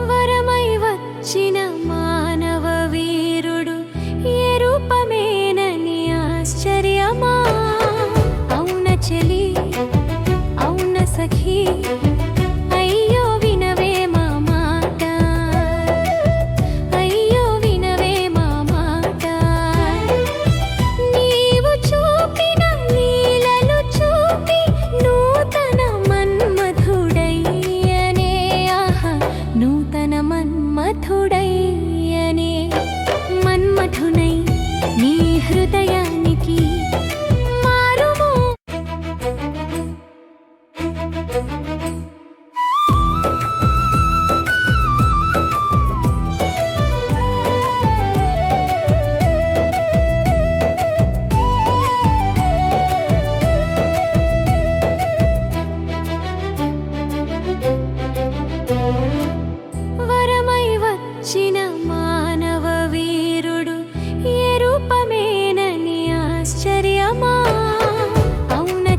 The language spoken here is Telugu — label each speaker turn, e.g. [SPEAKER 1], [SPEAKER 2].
[SPEAKER 1] వరమై వచ్చిన మానవ వీరుడు ఏ రూపమే உடை